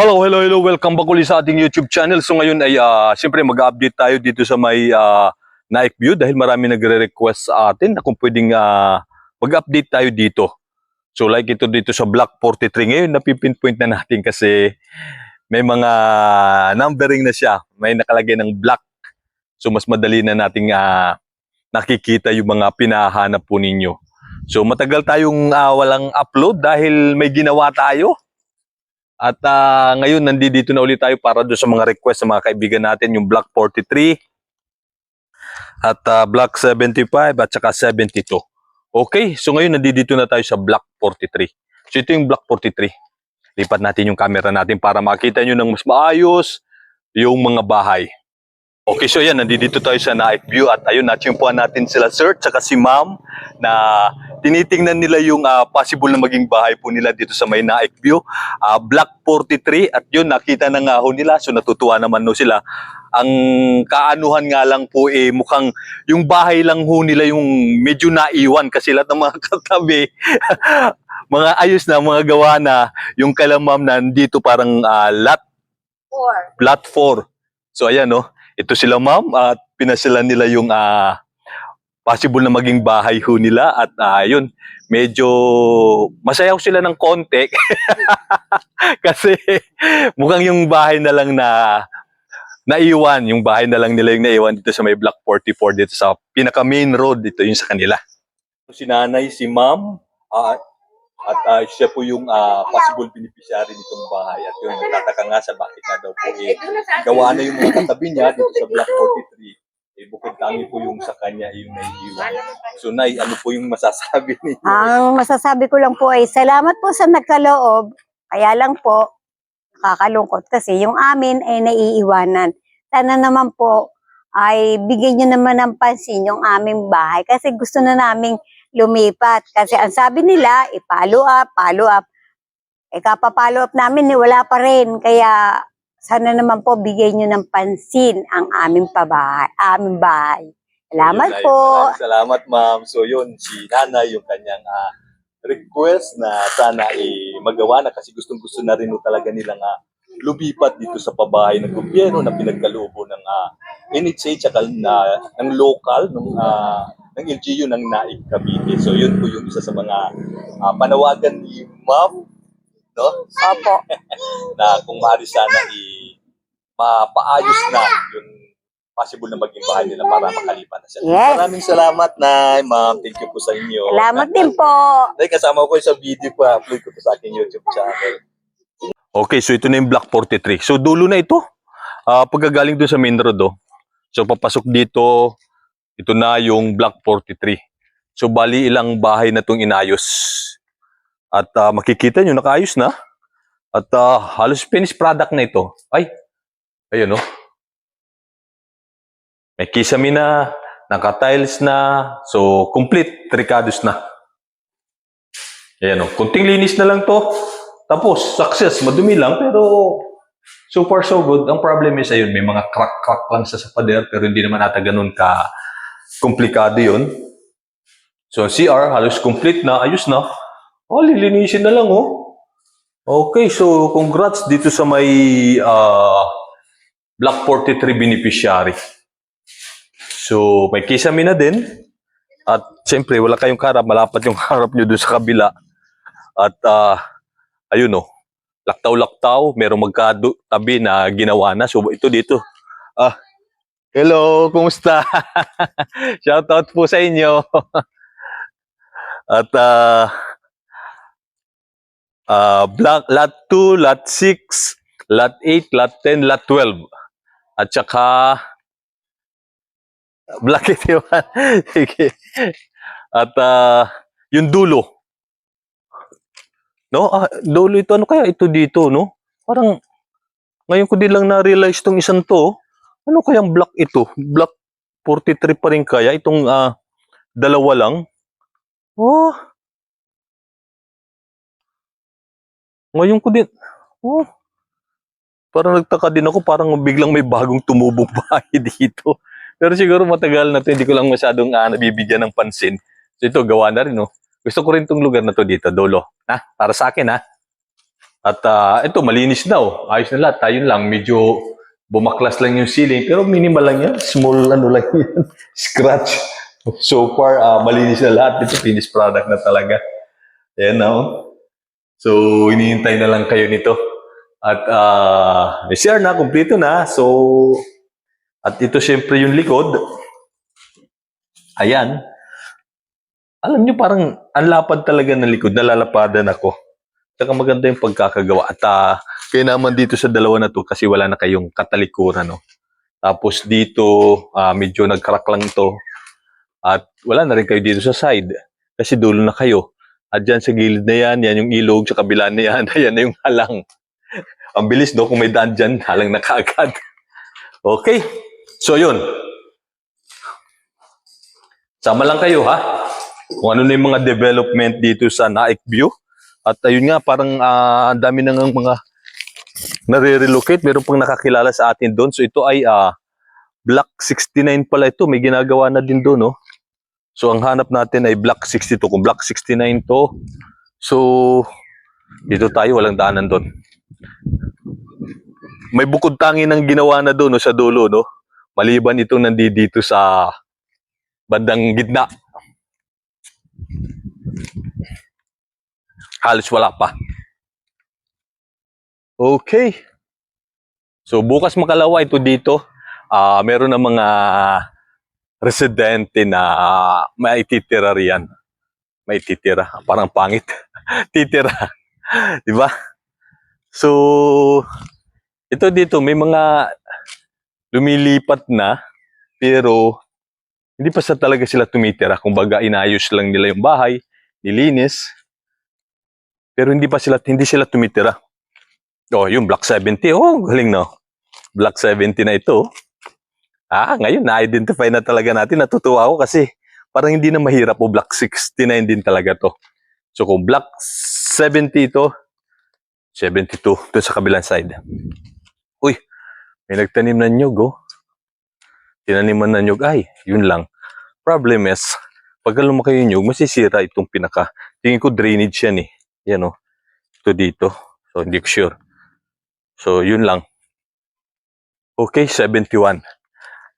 Hello, hello, hello. Welcome back ulit sa ating YouTube channel. So ngayon ay ah, siyempre mag-update tayo dito sa may ah, Naik View dahil marami nagre-request sa atin na kung pwedeng ah, mag-update tayo dito. So like ito dito sa Block 43 ngayon napipinpoint na natin kasi may mga numbering na siya. May nakalagay ng block. So mas madali na nating ah, nakikita yung mga pinahanap po ninyo. So matagal tayong ah, walang upload dahil may ginawa tayo. At ah, ngayon nandito na ulit tayo para doon sa mga request sa mga kaibigan natin yung Block 43 at ah, Block 75 at saka 72. Okay, so ngayon nandito na tayo sa Block 43. So ito yung Block 43. Lipat natin yung camera natin para makita nyo ng mas maayos yung mga bahay. Okay, so yan, nandito tayo sa Night View at ayun, natsyempuan natin sila sir, tsaka si ma'am na tinitingnan nila yung ah, possible na maging bahay po nila dito sa may Naik View. Ah, Block 43 at yun, nakita na nga ho nila, so natutuwa naman no sila. Ang kaanuhan nga lang po eh, mukhang yung bahay lang ho nila yung medyo naiwan kasi lahat ng mga katabi, mga ayos na, mga gawa na, yung kala ma'am nandito parang ah, lot Four. Lot 4. So ayan no, ito sila ma'am at pinasila nila yung ah, possible na maging bahay ho nila at ah, yun, medyo masayaw sila ng konti kasi mukhang yung bahay na lang na naiwan, yung bahay na lang nila yung naiwan dito sa may Block 44 dito sa pinaka main road dito yung sa kanila. Si nanay, si ma'am, ah, at ah, siya po yung ah, possible beneficiary nitong bahay at yung nagtataka nga sa bakit nga daw po eh, gawa na yung mga katabi niya dito sa Block 43. Eh, bukod kami po yung sa kanya yung naiiwan. So, Nay, ano po yung masasabi ninyo? Ang masasabi ko lang po ay salamat po sa nagkaloob. Kaya lang po, nakakalungkot kasi yung amin ay naiiwanan. Sana naman po ay bigyan nyo naman ng pansin yung aming bahay kasi gusto na naming lumipat. Kasi ang sabi nila, i-follow up, follow up. Eh kapapollow up namin, eh, wala pa rin. Kaya sana naman po bigyan nyo ng pansin ang aming pabahay, aming bahay. Salamat Yun, po. Maraming Salamat, ma'am. So, yun, si nanay, yung kanyang ah, request na sana eh, magawa na kasi gustong-gusto na rin talaga nilang ah, lubipat dito sa pabahay ng gobyerno na pinagkaloobo ng ah, NHA tsaka na, ng local, ng, ah, ng LGU ng Naik Cavite. So, yun po yung isa sa mga ah, panawagan ni ma'am, no? Opo. na kung maaari sana i mapaayos na yung possible na maging bahay nila para makalipan na sila. Yes. Maraming salamat na ma'am. Thank you po sa inyo. Salamat din po. Dahil kasama ko sa video ko, upload ko po sa aking YouTube channel. Okay, so ito na yung Block 43. So dulo na ito. Ah, pagkagaling doon sa main road, oh. So papasok dito, ito na yung Block 43. So bali ilang bahay na itong inayos. At ah, makikita nyo, nakaayos na. At ah, halos finished product na ito. Ay, ayun oh. May kisame na, naka-tiles na, so complete, tricados na. Ayan oh, kunting linis na lang to. Tapos, success, madumi lang, pero so far so good. Ang problem is, ayun, may mga crack-crack lang sa pader, pero hindi naman ata ganun ka komplikado yun. So, CR, halos complete na, ayos na. Oh, lilinisin na lang, oh. Okay, so congrats dito sa may ah, Block 43 beneficiary. So, may kisame na din. At siyempre, wala kayong karap, malapat yung harap nyo doon sa kabila. At ah, ayun oh, laktaw-laktaw, merong magkatabi na ginawa na. So, ito dito. Ah, hello, kumusta? Shoutout po sa inyo. At ah, ah, block, lot 2, lot 6, lot 8, lot 10, lot 12. At saka, Black 81. Sige. At ah, yung dulo. No? Ah, dulo ito. Ano kaya ito dito, no? Parang, ngayon ko din lang na-realize tong isang to. Ano kayang block ito? Block 43 pa rin kaya? Itong ah, dalawa lang? Oh. Ngayon ko din. Oh. Parang nagtaka din ako, parang biglang may bagong tumubong bahay dito. Pero siguro matagal na to, hindi ko lang masyadong ah, nabibigyan ng pansin. So ito, gawa na rin, no? Gusto ko rin tong lugar na to dito, Dolo. Ha? Para sa akin, ha? At ah, ito, malinis na oh. Ayos na lahat. Tayo lang, medyo bumaklas lang yung ceiling. Pero minimal lang yan. Small ano lang yan. Scratch. So far, ah, malinis na lahat. Ito, finished product na talaga. Ayan na oh. So, hinihintay na lang kayo nito. At ah, may CR na, kumpleto na. So, at ito syempre yung likod. Ayan. Alam nyo, parang ang lapad talaga ng likod. Nalalapadan ako. Tsaka maganda yung pagkakagawa. At ah, kaya naman dito sa dalawa na to kasi wala na kayong katalikuran. No? Tapos dito, ah, medyo nagkarak lang to. At wala na rin kayo dito sa side. Kasi dulo na kayo. At dyan sa gilid na yan, yan yung ilog, sa kabila na yan, ayan na yung halang. Ang bilis no, kung may daan dyan, halang na kaagad. Okay. So yun. Sama lang kayo ha. Kung ano na yung mga development dito sa Naik View. At ayun nga, parang ah, ang dami nang mga nare-relocate. Meron pang nakakilala sa atin doon. So ito ay ah, Block 69 pala ito. May ginagawa na din doon. No? So ang hanap natin ay Block 62. Kung Block 69 to, so dito tayo, walang daanan doon. May bukod tangi ng ginawa na doon no, sa dulo. No? Maliban itong nandito sa bandang gitna. Halos wala pa. Okay. So bukas makalawa ito dito. Ah, meron ng mga residente na ah, may titira riyan. May titira. Parang pangit. titira. Di ba? So, ito dito, may mga lumilipat na, pero hindi pa sa talaga sila tumitira. Kumbaga, inayos lang nila yung bahay, nilinis, pero hindi pa sila, hindi sila tumitira. Oh, yung Block 70, oh, galing no. Block 70 na ito. Ah, ngayon, na-identify na talaga natin. Natutuwa ako kasi parang hindi na mahirap o Block 69 din talaga to. So kung Block 70 ito, 72 doon sa kabilang side. Uy, may nagtanim ng nyug, oh. Tinaniman ng nyug, ay, yun lang. Problem is, pag lumaki yung nyug, masisira itong pinaka. Tingin ko drainage yan eh. Yan oh. Ito dito. So, hindi ko sure. So, yun lang. Okay, 71.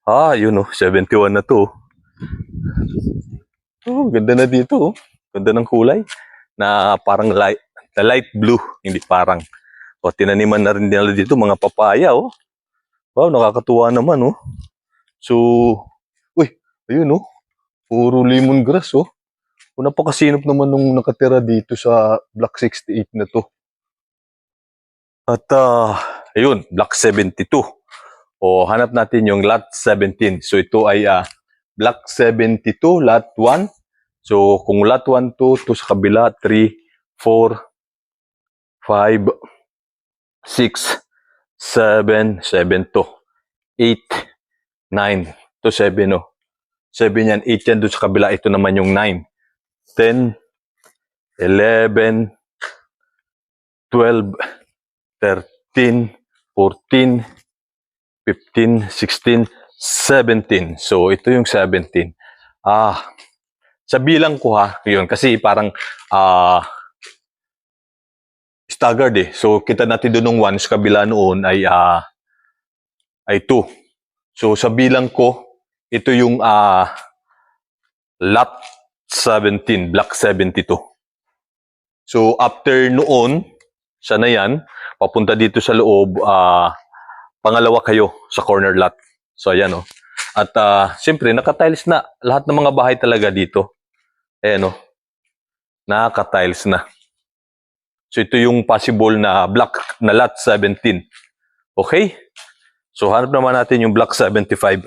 Ah, yun oh. 71 na to. Oh, ganda na dito oh. Ganda ng kulay. Na parang light, na light blue. Hindi parang. O, tinaniman na rin nila dito mga papaya oh. Wow, nakakatuwa naman oh. So, uy, ayun oh. Puro lemon grass oh. O, napakasinop naman nung nakatira dito sa Block 68 na to. At ah, ayun, Block 72. O hanap natin yung lot 17. So ito ay ah, Block 72, lot 1. So kung lot 1 to, to sa kabila 3, 4, 5, 6, 7, 7 to. 8, 9 to 7 oh. 7 yan, 8 yan doon sa kabila. Ito naman yung 9. 10, 11, 12, 13, 14, 15, 16, 17. So, ito yung 17. Ah, sa bilang ko ha, yun, kasi parang ah staggered eh. So, kita natin doon ng 1 sa kabila noon ay ah ay 2. So, sa bilang ko, ito yung ah lot 17, block 72. So, after noon, siya na yan, papunta dito sa loob, ah pangalawa kayo sa corner lot. So, ayan oh. At ah, siyempre, naka-tiles na. Lahat ng mga bahay talaga dito. Ayan oh. Naka-tiles na. So, ito yung possible na block na lot 17. Okay? So, hanap naman natin yung block 75.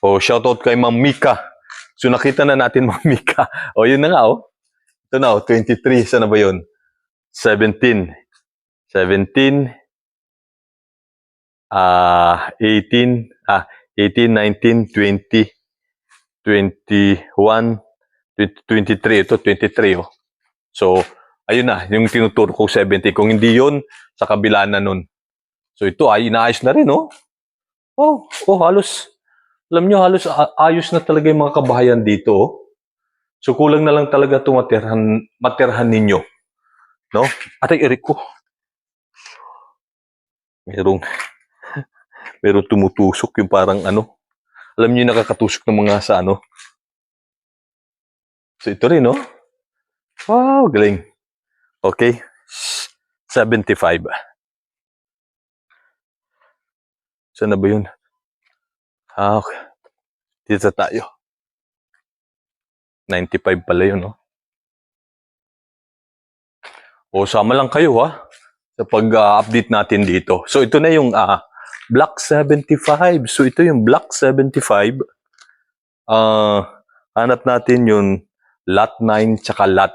Oh, shoutout kay Ma'am Mika. So, nakita na natin Ma'am Mika. O, yun na nga oh. Ito na oh, 23. Saan na ba yun? 17. 17. Ah, 18. Ah, 18, 19, 20, 21, 20, 23. Ito, 23 oh. So, ayun na, yung tinuturo ko 70. Kung hindi yun, sa kabila na nun. So, ito ay inaayos na rin oh. Oh, oh, halos. Alam nyo, halos ayos na talaga yung mga kabahayan dito. oh. So, kulang na lang talaga ito matirhan, matirhan ninyo. No? Atay, Eric ko. Merong, merong tumutusok yung parang ano. Alam niyo yung nakakatusok ng mga sa ano. So ito rin, no? Wow, galing. Okay. 75. Saan na ba yun? Ah, okay. Dito tayo. 95 pala yun, no? O, sama lang kayo, ha? Sa pag-update natin dito. So, ito na yung ah, Block 75. So, ito yung Block 75. Ah, hanap natin yung Lot 9 tsaka Lot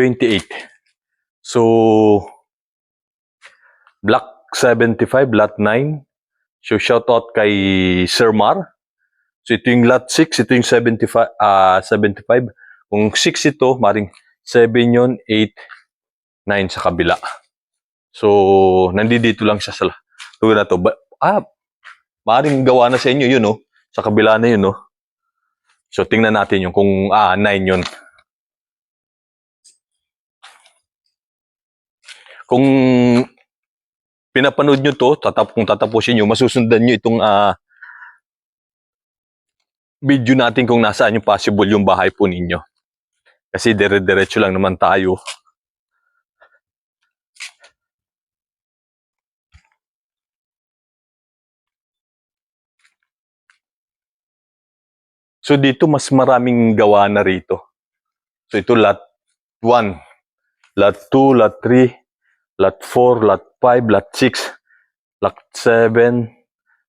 28. So, Block 75, Lot 9. So, shoutout kay Sir Mar. So, ito yung Lot 6, ito yung 75, ah 75. Kung 6 ito, maring 7 yun, 8, 9 sa kabila. So, nandito lang siya sa lugar na to. Ba- ah, maring gawa na sa inyo yun, no? Sa kabila na yun, no? So, tingnan natin yung kung ah, 9 yun. Kung pinapanood nyo to, tatap kung tatapusin nyo, masusundan nyo itong ah, video natin kung nasaan yung possible yung bahay po ninyo. Kasi dire-diretso lang naman tayo. So dito mas maraming gawa na rito. So ito lot 1, lot 2, lot 3, lot 4, lot 5, lot 6, lot 7,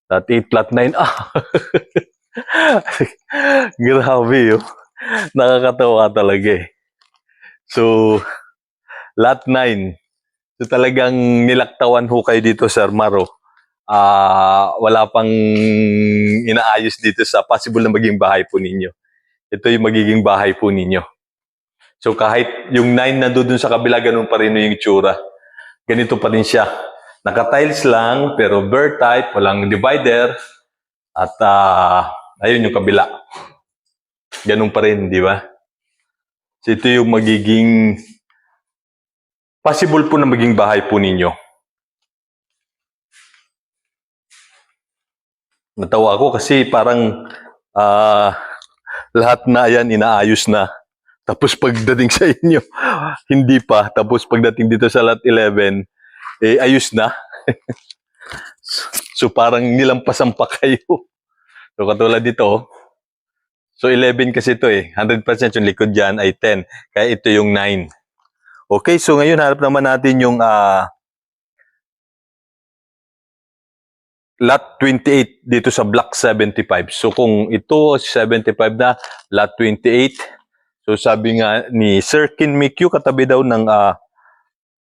lot 8, lot 9. Ah! Grabe yun. Nakakatawa talaga eh. So, lot 9. So talagang nilaktawan ho kayo dito, Sir Maro. Ah, wala pang inaayos dito sa possible na maging bahay po ninyo. Ito yung magiging bahay po ninyo. So kahit yung 9 na doon sa kabila, ganun pa rin yung tsura. Ganito pa rin siya. Naka-tiles lang, pero bare type, walang divider. At ah, ayun yung kabila. Ganun pa rin, di ba? So ito yung magiging possible po na maging bahay po ninyo. Natawa ako kasi parang ah, lahat na yan inaayos na. Tapos pagdating sa inyo, hindi pa. Tapos pagdating dito sa lot 11, eh ayos na. so parang nilampasan pa kayo. So katulad dito, so 11 kasi ito eh. 100% yung likod dyan ay 10. Kaya ito yung 9. Okay, so ngayon harap naman natin yung ah, lot 28 dito sa block 75. So kung ito 75 na, lot 28. So sabi nga ni Sir Kin Mikyu, katabi daw ng ah,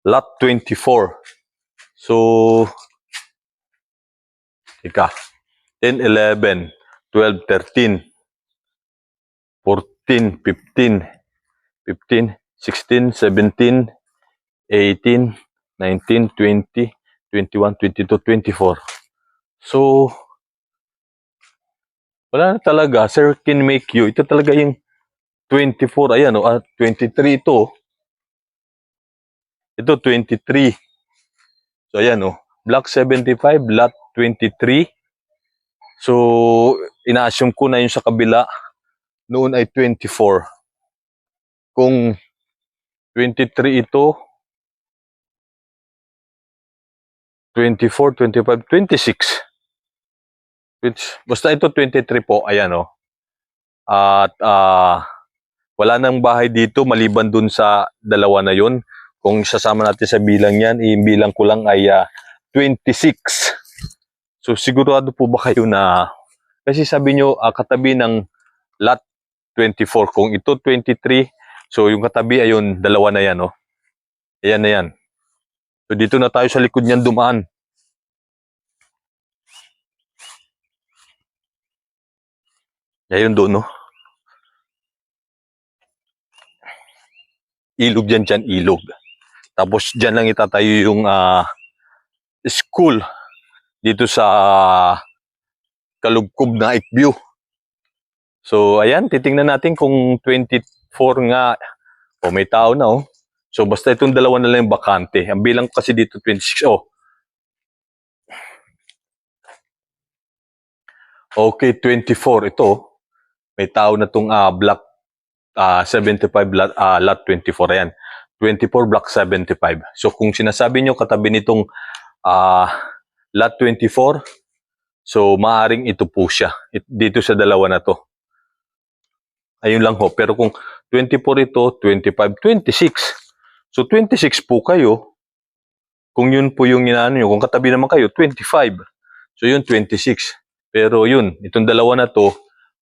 lot 24. So, ika, 10, 11, 12, 13, 14, 15, 15, 16, 17, 18, 19, 20, 21, 22, 24. So, wala na talaga. Sir can make you. Ito talaga yung 24. Ayan, oh, ah, 23 ito. Ito, 23. So, ayan, oh. Block 75, lot 23. So, ina-assume ko na yung sa kabila. Noon ay 24. Kung 23 ito, 24, 25, 26. Which, basta ito 23 po, ayan o. At ah, wala nang bahay dito maliban dun sa dalawa na yun. Kung sasama natin sa bilang yan, yung bilang ko lang ay ah, 26. So sigurado po ba kayo na, kasi sabi nyo ah, katabi ng lot 24. Kung ito 23, so yung katabi ayun, dalawa na yan. Oh. Ayan na yan. So dito na tayo sa likod niyan dumaan. Ayun doon, no? Ilog dyan dyan, ilog. Tapos dyan lang itatayo yung ah, school dito sa kalugkob na Ikview. So, ayan, titingnan natin kung 24 nga o may tao na, oh. So basta itong dalawa na lang yung bakante. Ang bilang kasi dito 26. Oh. Okay, 24 ito. May tao na tong ah, block ah, 75 lot, ah, lot 24 ayan. 24 block 75. So kung sinasabi nyo katabi nitong ah, lot 24, so maaring ito po siya. It- dito sa dalawa na to. Ayun lang ho. Pero kung 24 ito, 25, 26. So 26 po kayo. Kung yun po yung inaano nyo, kung katabi naman kayo, 25. So yun, 26. Pero yun, itong dalawa na to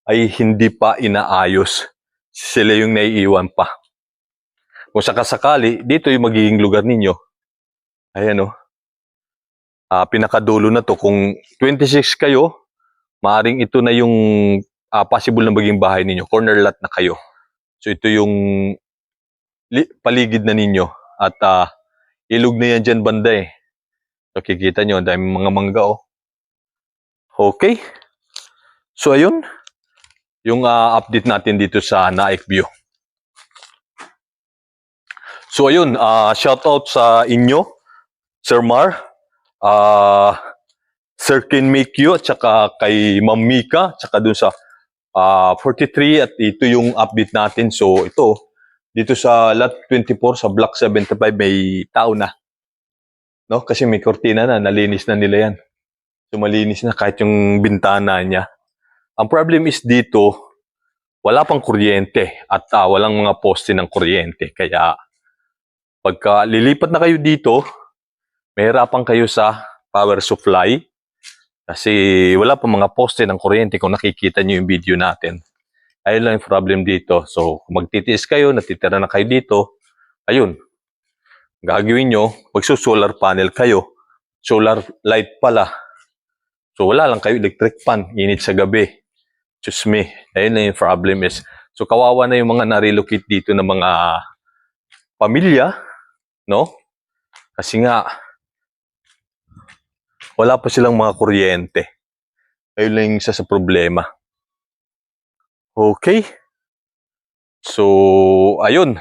ay hindi pa inaayos. Sila yung naiiwan pa. Kung sakasakali, dito yung magiging lugar ninyo. Ayan o. Ah, pinakadulo na to. Kung 26 kayo, maaring ito na yung ah, possible na maging bahay ninyo. Corner lot na kayo. So ito yung li- paligid na ninyo. At ah, ilog na yan dyan banda eh. So kikita nyo, ang daming mga mangga oh. Okay. So ayun, yung ah, update natin dito sa Naik View. So ayun, ah shout out sa inyo, Sir Mar, ah Sir Ken Mikyo, at saka kay Ma'am Mika, at saka dun sa ah 43 at ito yung update natin. So ito, dito sa lot 24 sa block 75 may tao na. No? Kasi may kortina na, nalinis na nila yan. So malinis na kahit yung bintana niya. Ang problem is dito, wala pang kuryente at ah, walang mga poste ng kuryente. Kaya pagka lilipat na kayo dito, mahirapan kayo sa power supply kasi wala pa mga poste ng kuryente kung nakikita nyo yung video natin. Ayun lang yung problem dito. So, kung magtitiis kayo, natitira na kayo dito, ayun, gagawin nyo, magsusolar panel kayo. Solar light pala. So, wala lang kayo electric pan, init sa gabi. Diyos me, ayun na yung problem is. So, kawawa na yung mga na-relocate dito ng mga pamilya, no? Kasi nga, wala pa silang mga kuryente. Ayun lang yung isa sa problema. Okay. So, ayun.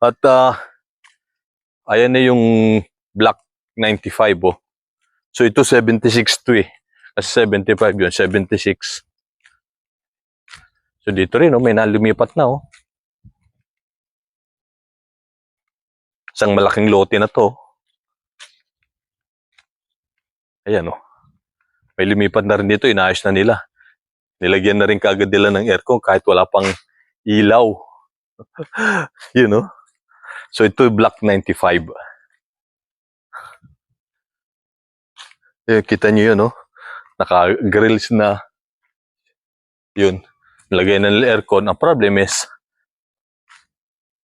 At, ah, ayan na yung Black 95, oh. So, ito 76 to eh. Kasi 75 yun, 76. So, dito rin, oh, may nalumipat na, oh. Isang malaking lote na to. Ayan, oh. May lumipat na rin dito, inaayos na nila. Nilagyan na rin kaagad nila ng aircon kahit wala pang ilaw. you know? So, ito Black 95. Eh, kita nyo yun, no? Naka-grills na. Yun. Nilagay na nila aircon. Ang problem is,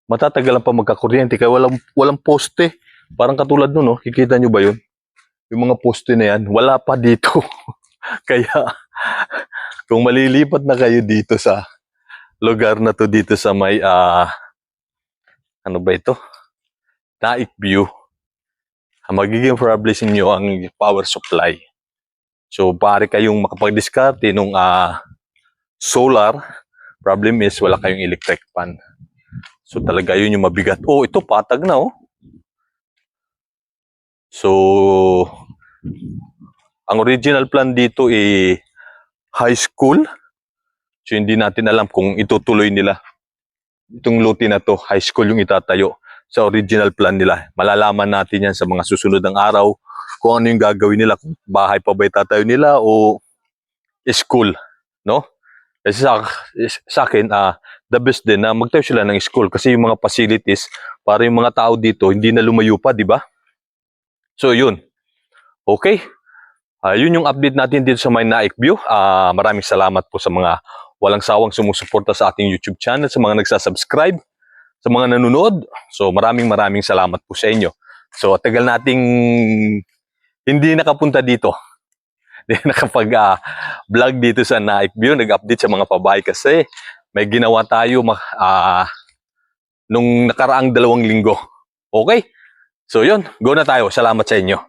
matatagalan pa magkakuryente kaya walang, walang poste. Parang katulad nun, no? Kikita nyo ba yun? Yung mga poste na yan, wala pa dito. kaya, kung malilipat na kayo dito sa lugar na to dito sa may, ah, ano ba ito? Naik View. Ang magiging problem sa inyo ang power supply. So, pare kayong makapag-discarte nung ah, solar, problem is wala kayong electric pan. So, talaga yun yung mabigat. Oh, ito patag na, oh. So, ang original plan dito ay high school. So, hindi natin alam kung itutuloy nila. Itong lote na to, high school yung itatayo sa original plan nila. Malalaman natin yan sa mga susunod ng araw kung ano yung gagawin nila. Kung bahay pa ba itatayo nila o school. No? Kasi sa, sa akin, ah, the best din na magtayo sila ng school kasi yung mga facilities para yung mga tao dito hindi na lumayo pa, di ba? So, yun. Okay. Ah, yun yung update natin dito sa My Naik View. Ah, maraming salamat po sa mga walang sawang sumusuporta sa ating YouTube channel, sa mga nagsasubscribe, sa mga nanonood. So maraming maraming salamat po sa inyo. So tagal nating hindi nakapunta dito. Hindi nakapag-vlog dito sa Naik View, nag-update sa mga pabahay kasi may ginawa tayo ah, nung nakaraang dalawang linggo. Okay? So yun, go na tayo. Salamat sa inyo.